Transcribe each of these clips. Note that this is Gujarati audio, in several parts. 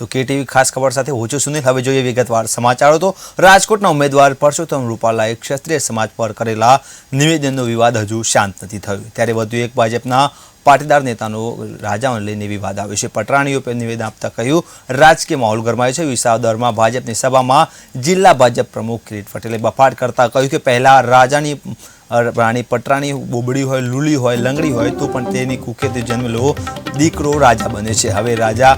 તો કેટીવી ખાસ ખબર સાથે ઓછો સુનિલ. હવે જોઈએ વિગતવાર સમાચારો તો. રાજકોટના ઉમેદવાર પરસોત્તમ રૂપાલાએ ક્ષત્રિય સમાજ પર કરેલા નિવેદનનો વિવાદ હજુ શાંત નથી થયો. ત્યારે વધુ એક ભાજપના પાટીદાર નેતાનો રાજાઓને લઈને વિવાદ આવ્યો છે. પટરાણીઓ પર નિવેદન આપતા કહ્યું, રાજકીય માહોલ ગરમાયો છે. વિસાવદરમાં ભાજપની સભામાં જિલ્લા ભાજપ પ્રમુખ કિરીટ પટેલે બફાટ કરતા કહ્યું કે પહેલાં રાજાની રાણી પટરાણી બોબડી હોય, લૂલી હોય, લંગડી હોય, તો પણ તેની કુખેથી જન્મેલો દીકરો રાજા બને છે. હવે રાજા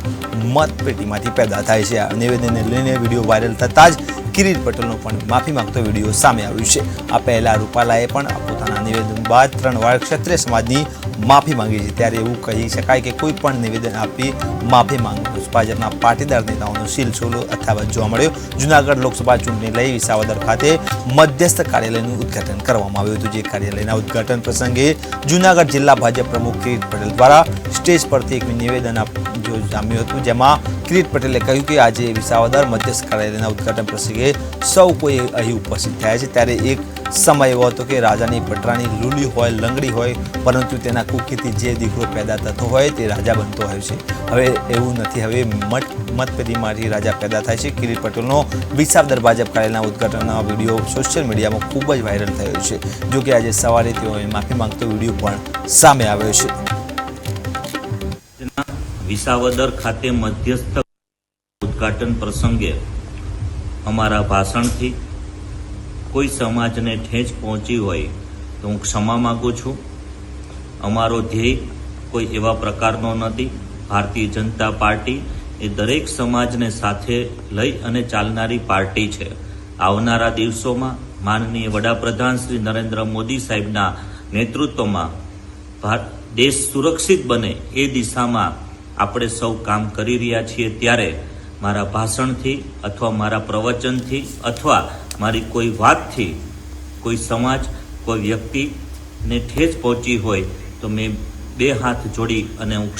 મતપેટીમાંથી પેદા થાય છે. આ નિવેદનને લઈને વીડિયો વાયરલ થતાં જ કિરીટ પટેલનો પણ માફી માંગતો વીડિયો સામે આવ્યો છે. આ પહેલા રૂપાલાએ પણ પોતાના નિવેદન બાદ ત્રણ વાર ક્ષત્રિય સમાજની માફી માંગી છે. ત્યારે એવું કહી શકાય કે કોઈ પણ નિવેદન આપી માફી માંગવું ભાજપના પાટીદાર નેતાઓનો સિલસિલો અથાવત જોવા મળ્યો. જુનાગઢ લોકસભા ચૂંટણી લઈ વિસાવદર ખાતે મધ્યસ્થ કાર્યાલયનું ઉદ્ઘાટન કરવામાં આવ્યું હતું. જે કાર્યાલયના ઉદ્ઘાટન પ્રસંગે જુનાગઢ જિલ્લા ભાજપ પ્રમુખ કિરીટ પટેલ દ્વારા સ્ટેજ પરથી એક નિવેદન જો જામ્યું હતું, જેમાં કિરીટ પટેલે કહ્યું કે આજે વિસાવદર મધ્યસ્થ કાર્યાલયના ઉદ્ઘાટન પ્રસંગે સૌ કોઈ અહીં ઉપસ્થિત થયા છે. ત્યારે એક સમય એવો હતો કે રાજાની પટરાની લૂલી હોય, લંગડી હોય, પરંતુ તેના કુકીથી જે દીકરો પેદા થતો હોય તે રાજા બનતો હોય છે. હવે એવું નથી. હવે મત મતપેદીમાંથી રાજા પેદા થાય છે. કિરીટ પટેલનો વિસાવદર ભાજપ કાર્યાલયના ઉદઘાટનનો વીડિયો સોશિયલ મીડિયામાં ખૂબ જ વાયરલ થયો છે. જોકે આજે સવારે તેઓએ માફી માંગતો વીડિયો પણ સામે આવ્યો છે. વિસાવદર ખાતે મધ્યસ્થ ઉદ્ઘાટન પ્રસંગે અમારા ભાષણથી કોઈ સમાજને ઠેંચ પહોંચી હોય તો હું ક્ષમા માગું છું. અમારો ધ્યેય કોઈ એવા પ્રકારનો નથી. ભારતીય જનતા પાર્ટી એ દરેક સમાજને સાથે લઈ અને ચાલનારી પાર્ટી છે. આવનારા દિવસોમાં માનનીય વડાપ્રધાન શ્રી નરેન્દ્ર મોદી સાહેબના નેતૃત્વમાં ભાર- દેશ સુરક્ષિત બને એ દિશામાં આપણે સૌ કામ કરી રહ્યા છીએ ત્યારે મારા ભાષણથી અથવા મારા પ્રવચનથી અથવા મારી કોઈ વાતથી કોઈ સમાજ, કોઈ વ્યક્તિને ઠેસ પહોંચી હોય તો મેં બે હાથ જોડી અને હું